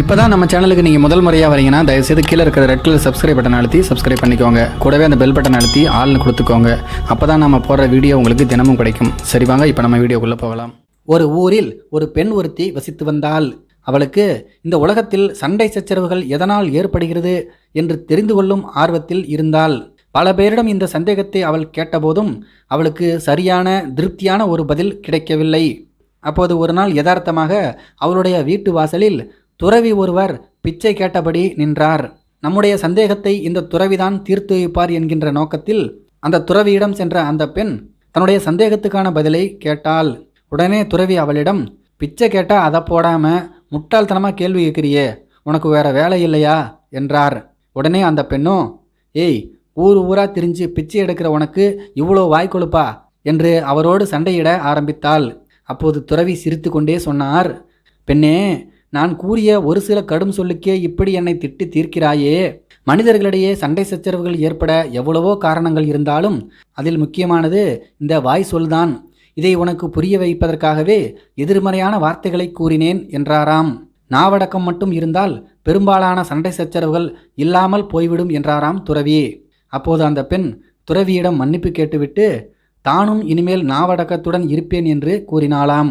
இப்போ தான் நம்ம சேனலுக்கு நீங்கள் முதல் முறையாக வரீங்கன்னா தயவுசெய்து கீழே இருக்கிற ரெட் கலர் சப்ஸ்கிரைப் பட்டன் அழுத்தி சப்ஸ்கிரைப் பண்ணிக்கோங்க. கூடவே அந்த பெல் பட்டன் அழுத்தி ஆள்னு கொடுத்துக்கோங்க. அப்போ தான் நம்ம போடுற வீடியோ உங்களுக்கு தினமும் கிடைக்கும். சரி வாங்க இப்போ நம்ம வீடியோக்குள்ளே போகலாம். ஒரு ஊரில் ஒரு பெண் ஒருத்தி வசித்து வந்தால் அவளுக்கு இந்த உலகத்தில் சண்டை சச்சரவுகள் எதனால் ஏற்படுகிறது? என்று தெரிந்து கொள்ளும் ஆர்வத்தில் இருந்தால் பல பேரிடம் இந்த சந்தேகத்தை அவள் கேட்டபோதும் அவளுக்கு சரியான திருப்தியான ஒரு பதில் கிடைக்கவில்லை. அப்போது ஒரு நாள் யதார்த்தமாக அவளுடைய வீட்டு வாசலில் துறவி ஒருவர் பிச்சை கேட்டபடி நின்றார். நம்முடைய சந்தேகத்தை இந்த துறவிதான் தீர்த்து வைப்பார் என்கின்ற நோக்கத்தில் அந்த துறவியிடம் சென்ற அந்த பெண் தன்னுடைய சந்தேகத்துக்கான பதிலை கேட்டாள். உடனே துறவி அவளிடம் பிச்சை கேட்டால் அதை போடாமல் முட்டாள்தனமாக கேள்வி கேட்கிறியே உனக்கு வேற வேலை இல்லையா? என்றார். உடனே அந்த பெண்ணும் ஏய் ஊர் ஊரா திரிஞ்சு பிச்சை எடுக்கிற உனக்கு இவ்வளோ வாய்க்கொழுப்பா என்று அவரோடு சண்டையிட ஆரம்பித்தாள். அப்போது துறவி சிரித்து கொண்டே சொன்னார் பெண்ணே நான் கூறிய ஒரு சில கடும் சொல்லுக்கே இப்படி என்னை திட்டி தீர்க்கிறாயே. மனிதர்களிடையே சண்டை சச்சரவுகள் ஏற்பட எவ்வளவோ காரணங்கள் இருந்தாலும் அதில் முக்கியமானது இந்த வாய் சொல்தான். இதை உனக்கு புரிய வைப்பதற்காகவே எதிர்மறையான வார்த்தைகளை கூறினேன் என்றாராம். நாவடக்கம் மட்டும் இருந்தால் பெரும்பாலான சண்டை சச்சரவுகள் இல்லாமல் போய்விடும் என்றாராம் துறவி. அப்போது அந்த பெண் துறவியிடம் மன்னிப்பு கேட்டுவிட்டு தானும் இனிமேல் நாவடக்கத்துடன் இருப்பேன் என்று கூறினாளாம்.